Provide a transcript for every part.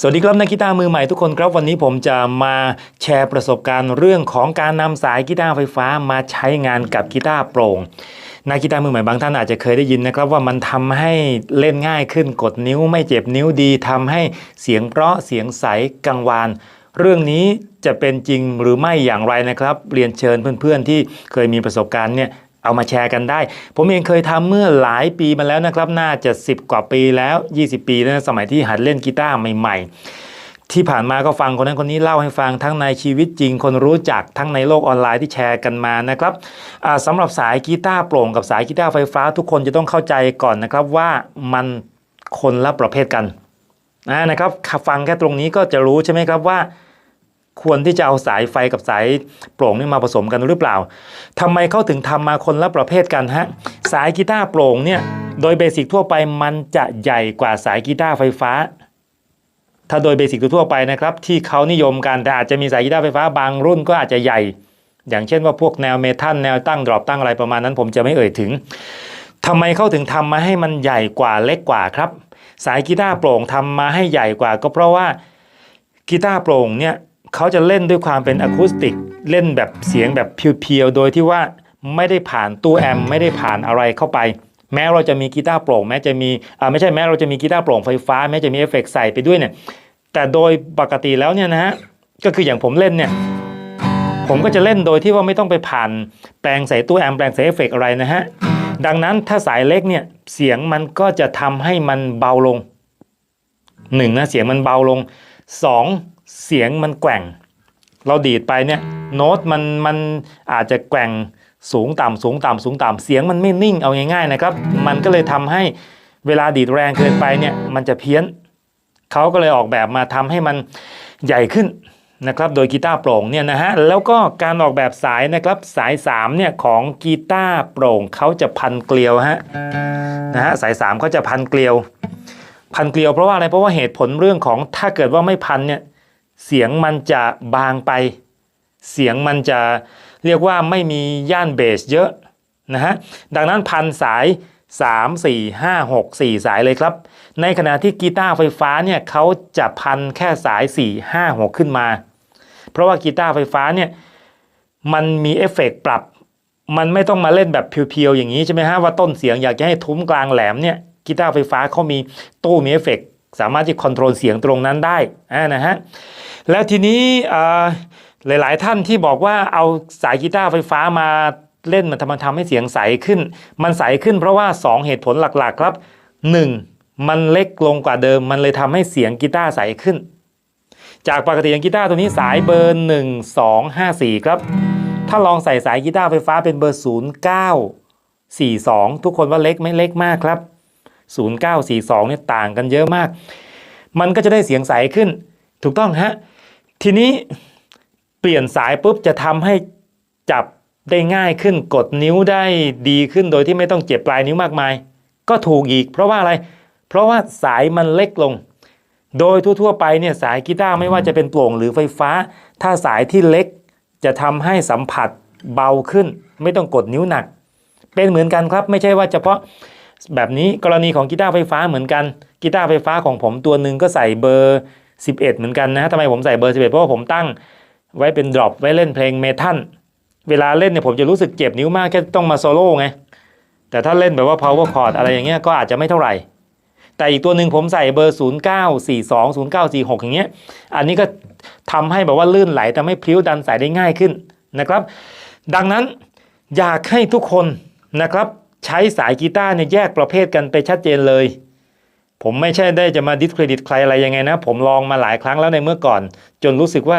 สวัสดีครับนักกีตาร์มือใหม่ทุกคนครับวันนี้ผมจะมาแชร์ประสบการณ์เรื่องของการนำสายกีตาร์ไฟฟ้ามาใช้งานกับกีตาร์โปร่งนักกีตาร์มือใหม่บางท่านอาจจะเคยได้ยินนะครับว่ามันทำให้เล่นง่ายขึ้นกดนิ้วไม่เจ็บนิ้วดีทำให้เสียงเพราะเสียงใสกังวาน เรื่องนี้จะเป็นจริงหรือไม่อย่างไรนะครับ เรียนเชิญเพื่อนๆที่เคยมีประสบการณ์เนี่ย เอามาแชร์กันได้ ผมเองเคยทำเมื่อหลายปีมาแล้วนะครับ น่าจะ 10 กว่าปีแล้ว 20 ปีแล้วนะสมัยที่หัดเล่นกีตาร์ใหม่ ๆ ที่ผ่านมาก็ฟังคนนั้นคนนี้เล่าให้ฟังทั้งในชีวิตจริง คนรู้จักทั้งในโลกออนไลน์ที่แชร์กันมานะครับสำหรับสายกีตาร์โปร่งกับสายกีตาร์ไฟฟ้า ทุกคนจะต้องเข้าใจก่อนนะครับว่ามันคนละประเภทกันนะครับฟังแค่ตรงนี้ก็จะรู้ใช่ไหมครับว่า ควรที่จะเอาสายไฟกับสายโปร่งนี่มาผสมกันหรือเปล่าทำไมเขาถึงทำมาคนละประเภทกันฮะสายกีตาร์โปร่งเนี่ยโดยเบสิกทั่วไปมันจะใหญ่กว่าสายกีตาร์ไฟฟ้า ถ้าโดยเบสิกทั่วไปนะครับที่เขานิยมกันแต่อาจจะมีสายกีตาร์ไฟฟ้าบางรุ่นก็อาจจะใหญ่ อย่างเช่นว่าพวกแนวเมทัลแนวตั้งดรอปตั้งอะไรประมาณนั้น ผมจะไม่เอ่ยถึงทำไมเขาถึงทำมาให้มันใหญ่กว่าเล็กกว่าครับ สายกีตาร์โปร่งทำมาให้ใหญ่กว่าก็เพราะว่ากีตาร์โปร่งเนี่ย เขาจะเล่นด้วยความเป็นอะคูสติก เล่นแบบเสียงแบบเพียวๆ โดยที่ว่าไม่ได้ผ่านตู้แอมป์ไม่ได้ผ่านอะไรเข้าไป แม้เราจะมีกีตาร์โปร่งแม้จะมีอ่าไม่ใช่แม้เราจะมีกีตาร์โปร่งไฟฟ้า แม้จะมีเอฟเฟกต์ใส่ไปด้วยเนี่ยแต่โดยปกติแล้วเนี่ยนะฮะก็คืออย่างผมเล่นเนี่ยผมก็จะเล่นโดยที่ว่าไม่ต้องไปผ่านแปลงใส่ตู้แอมป์แปลงใส่เอฟเฟกต์อะไรนะฮะดังนั้นถ้าสายเล็กเนี่ยเสียงมันก็จะทำให้มันเบาลงหนึ่งนะเสียงมันเบาลงสอง เสียงมันแกว่ง เราดีดไปเนี่ยโน้ตมันมันอาจจะแกว่งสูงต่ำสูงต่ำสูงต่ำเสียงมันไม่นิ่งเอาง่ายๆนะครับ มันก็เลยทำให้เวลาดีดแรงเกินไปเนี่ยมันจะเพี้ยนเขาก็เลยออกแบบมาทำให้มันใหญ่ขึ้นนะครับโดยกีตาร์โปร่งเนี่ยนะฮะแล้วก็การออกแบบสายนะครับสาย3เนี่ยของกีตาร์โปร่งเขาจะพันเกลียวฮะนะฮะสาย3เขาจะพันเกลียว พันเกลียวเพราะว่าอะไรเพราะว่าเหตุผลเรื่องของถ้าเกิดว่าไม่พันเนี่ย เสียงมันจะบางไป เสียงมันจะเรียกว่าไม่มีย่านเบสเยอะนะฮะดังนั้นพันสาย 3 4 5 6 4 สายเลยครับ ในขณะที่กีตาร์ไฟฟ้าเนี่ยเขาจะพันแค่สาย 4 5 6 ขึ้นมา เพราะว่ากีตาร์ไฟฟ้าเนี่ยมันมีเอฟเฟกต์ปรับ มันไม่ต้องมาเล่นแบบเพียวๆอย่างนี้ใช่ไหมฮะว่าต้นเสียงอยากจะให้ทุ้มกลางแหลมเนี่ยกีตาร์ไฟฟ้าเขามีตู้มีเอฟเฟกต์ สามารถที่คอนโทรลเสียงตรงนั้นได้นะฮะแล้วทีนี้หลาย ๆ ท่านที่บอกว่าเอาสายกีตาร์ไฟฟ้ามาเล่นมันทำมันทำให้เสียงใสขึ้น มันใสขึ้นเพราะว่า 2 เหตุผลหลัก ๆ ครับ 1. มันเล็กลงกว่าเดิม มันเลยทำให้เสียงกีตาร์ใสขึ้น จากปกติอย่างกีตาร์ตัวนี้สายเบอร์ 1 2 5 4 ครับ ถ้าลองใส่สายกีตาร์ไฟฟ้าเป็นเบอร์ 0 9 4 2 ทุกคนว่าเล็กไม่เล็กมากครับ 0942เนี่ยต่างกันเยอะมาก มันก็จะได้เสียงใสขึ้น ถูกต้องฮะ ทีนี้เปลี่ยนสายปุ๊บจะทำให้จับได้ง่ายขึ้นกดนิ้วได้ดีขึ้นโดยที่ไม่ต้องเจ็บปลายนิ้วมากมาย ก็ถูกอีก เพราะว่าอะไร เพราะว่าสายมันเล็กลง โดยทั่วๆไปเนี่ยสายกีตาร์ไม่ว่าจะเป็นโปร่งหรือไฟฟ้า ถ้าสายที่เล็กจะทำให้สัมผัสเบาขึ้น ไม่ต้องกดนิ้วหนัก เป็นเหมือนกันครับไม่ใช่ว่าเฉพาะ แบบนี้กรณีของกีตาร์ไฟฟ้าเหมือนกันกีตาร์ไฟฟ้าของผมตัวหนึ่งก็ใส่เบอร์ 11 เหมือนกันนะฮะทำไมผมใส่เบอร์ 11 เพราะว่าผมตั้งไว้เป็นดรอปไว้เล่นเพลงเมทัลเวลาเล่นเนี่ยผมจะรู้สึกเจ็บนิ้วมากแค่ต้องมาโซโล่ไงแต่ถ้าเล่นแบบว่า power chord อะไรอย่างเงี้ยก็อาจจะไม่เท่าไหร่ แต่อีกตัวหนึ่งผมใส่เบอร์ 0942 0946 อย่างเงี้ยอันนี้ก็ทำให้แบบว่าลื่นไหลทำให้พลิ้วดันสายได้ง่ายขึ้นนะครับ ดังนั้นอยากให้ทุกคนนะครับ ใช้สายกีตาร์เนี่ยแยกประเภทกันไปชัดเจนเลย ผมไม่ใช่ได้จะมาดิสเครดิตใครอะไรยังไงนะ ผมลองมาหลายครั้งแล้วในเมื่อก่อน จนรู้สึกว่า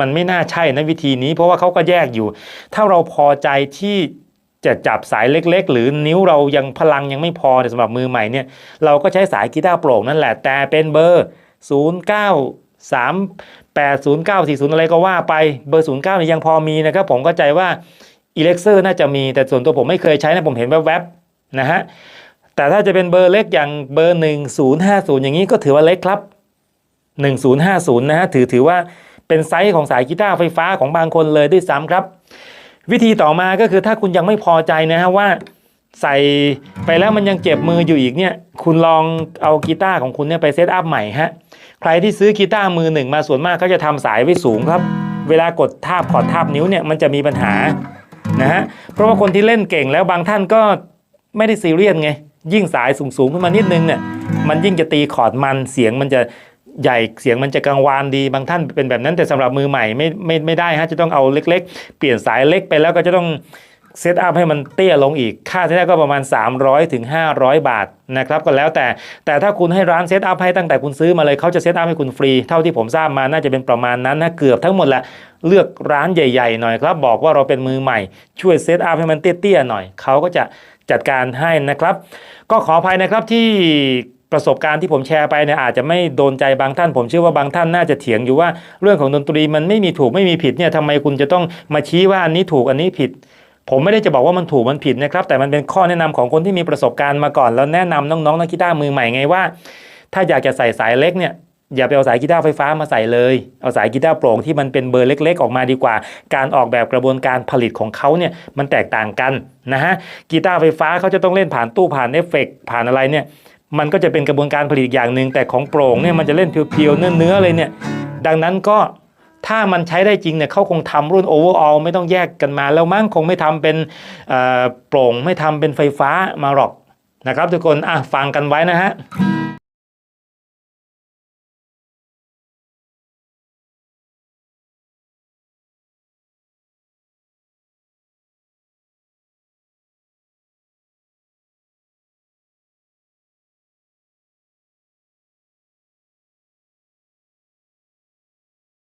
มันไม่น่าใช่นะวิธีนี้ เพราะว่าเขาก็แยกอยู่ ถ้าเราพอใจที่จะจับสายเล็ก ๆ หรือนิ้วเรายังพลังยังไม่พอสำหรับมือใหม่เนี่ย เราก็ใช้สายกีตาร์โปร่งนั่นแหละ แต่เป็นเบอร์ 0 9 3 8 0 9 4 0 อะไรก็ว่าไปเบอร์ 09เนี่ยยังพอมีนะครับผมเข้าใจว่า อิเล็กเซอร์น่าจะมีแต่ส่วนตัวผมไม่เคยใช้นะผมเห็นแวบๆนะฮะแต่ถ้าจะเป็นเบอร์เล็กอย่างเบอร์ 1050 อย่างนี้ก็ถือว่าเล็กครับ 1050 นะฮะถือถือว่าเป็นไซส์ของสายกีตาร์ไฟฟ้าของบางคนเลยด้วยซ้ำครับ วิธีต่อมาก็คือถ้าคุณยังไม่พอใจนะฮะว่าใส่ไปแล้วมันยังเจ็บมืออยู่อีกเนี่ย คุณลองเอากีตาร์ของคุณเนี่ยไปเซตอัพใหม่ฮะ ใครที่ซื้อกีตาร์มือหนึ่งมาส่วนมากเขาจะทำสายไว้สูงครับ เวลากดทาบขอดทาบนิ้วเนี่ยมันจะมีปัญหา นะฮะเพราะว่าคนที่เล่นเก่งแล้วบางท่านก็ไม่ได้ซีเรียสไง ยิ่งสายสูงๆขึ้นมานิดนึงเนี่ยมันยิ่งจะตีคอร์ดมันเสียงมันจะใหญ่เสียงมันจะกังวานดีบางท่านเป็นแบบนั้นแต่สำหรับมือใหม่ไม่ไม่ไม่ได้ฮะจะต้องเอาเล็ก ๆ เปลี่ยนสายเล็กไปแล้วก็จะต้อง เซตอัพให้มันเตี้ยลงอีก ค่าที่ได้ก็ประมาณ 300ถึง500 บาทนะครับก็แล้วแต่แต่ถ้าคุณให้ร้านเซตอัพให้ตั้งแต่คุณซื้อมาเลยเขาจะเซตอัพให้คุณฟรี เท่าที่ผมทราบมาน่าจะเป็นประมาณนั้นนะเกือบทั้งหมดแหละเลือกร้านใหญ่ๆหน่อยครับ บอกว่าเราเป็นมือใหม่ช่วยเซตอัพให้มันเตี้ยๆหน่อยเขาก็จะจัดการให้นะครับ ก็ขออภัยนะครับที่ประสบการณ์ที่ผมแชร์ไปเนี่ยอาจจะไม่โดนใจบางท่าน ผมเชื่อว่าบางท่านน่าจะเถียงอยู่ว่าเรื่องของดนตรีมันไม่มีถูกไม่มีผิดเนี่ยทำไมคุณจะต้องมาชี้ว่าอันนี้ถูกอันนี้ผิด ผมไม่ได้จะบอกว่ามันถูกมันผิดนะครับ แต่มันเป็นข้อแนะนำของคนที่มีประสบการณ์มาก่อน แล้วแนะนำน้องๆนักกีตาร์มือใหม่ไงว่า ถ้าอยากจะใส่สายเล็กเนี่ยอย่าไปเอาสายกีตาร์ไฟฟ้ามาใส่เลย เอาสายกีตาร์โปร่งที่มันเป็นเบอร์เล็ก ๆ ออกมาดีกว่า การออกแบบกระบวนการผลิตของเขาเนี่ยมันแตกต่างกันนะฮะ กีตาร์ไฟฟ้าเขาจะต้องเล่นผ่านตู้ผ่านเอฟเฟกต์ผ่านอะไรเนี่ย มันก็จะเป็นกระบวนการผลิตอย่างหนึ่งแต่ของโปร่งเนี่ยมันจะเล่นเพียวๆเนื้อๆเลยเนี่ย ดังนั้นก็ ถ้ามันใช้ได้จริงเนี่ยเขาคงทำรุ่นโอเวอร์ออลไม่ต้องแยกกันมา แล้วมั้งคงไม่ทำเป็นโปร่งไม่ทำเป็นไฟฟ้ามาหรอกนะครับ ทุกคนอะฟังกันไว้นะฮะ